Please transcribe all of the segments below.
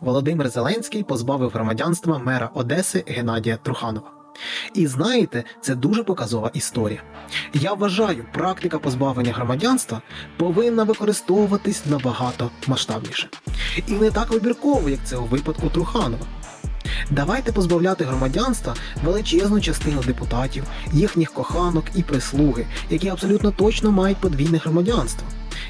Володимир Зеленський позбавив громадянства мера Одеси Геннадія Труханова. І знаєте, це дуже показова історія. Я вважаю, практика позбавлення громадянства повинна використовуватись набагато масштабніше. І не так вибірково, як це у випадку Труханова. Давайте позбавляти громадянства величезну частину депутатів, їхніх коханок і прислуги, які абсолютно точно мають подвійне громадянство,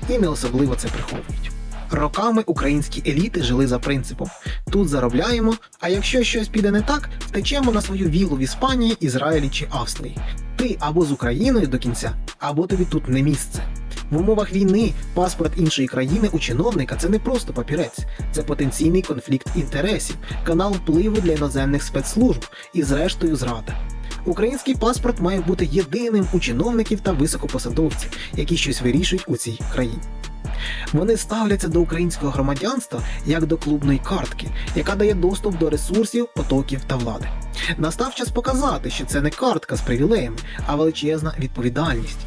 і не особливо це приховують. Роками українські еліти жили за принципом: тут заробляємо, а якщо щось піде не так, втечемо на свою вілу в Іспанії, Ізраїлі чи Австрії. Ти або з Україною до кінця, або тобі тут не місце. В умовах війни паспорт іншої країни у чиновника це не просто папірець, це потенційний конфлікт інтересів, канал впливу для іноземних спецслужб і, зрештою, зрада. Український паспорт має бути єдиним у чиновників та високопосадовців, які щось вирішують у цій країні. Вони ставляться до українського громадянства як до клубної картки, яка дає доступ до ресурсів, потоків та влади. Настав час показати, що це не картка з привілеями, а величезна відповідальність.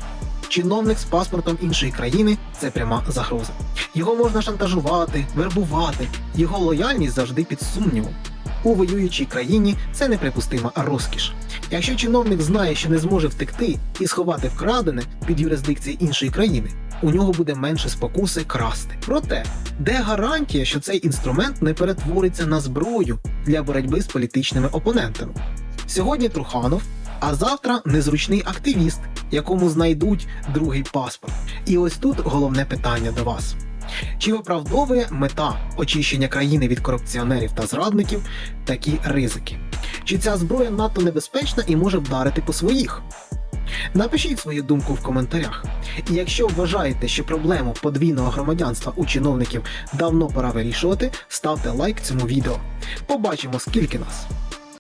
Чиновник з паспортом іншої країни це пряма загроза. Його можна шантажувати, вербувати, його лояльність завжди під сумнівом. У воюючій країні це неприпустима розкіш. Якщо чиновник знає, що не зможе втекти і сховати вкрадене під юрисдикцією іншої країни, у нього буде менше спокуси красти. Проте, де гарантія, що цей інструмент не перетвориться на зброю для боротьби з політичними опонентами? Сьогодні Труханов, а завтра незручний активіст, якому знайдуть другий паспорт. І ось тут головне питання до вас. Чи виправдовує мета очищення країни від корупціонерів та зрадників такі ризики? Чи ця зброя надто небезпечна і може вдарити по своїх? Напишіть свою думку в коментарях. І якщо вважаєте, що проблему подвійного громадянства у чиновників давно пора вирішувати, ставте лайк цьому відео. Побачимо, скільки нас.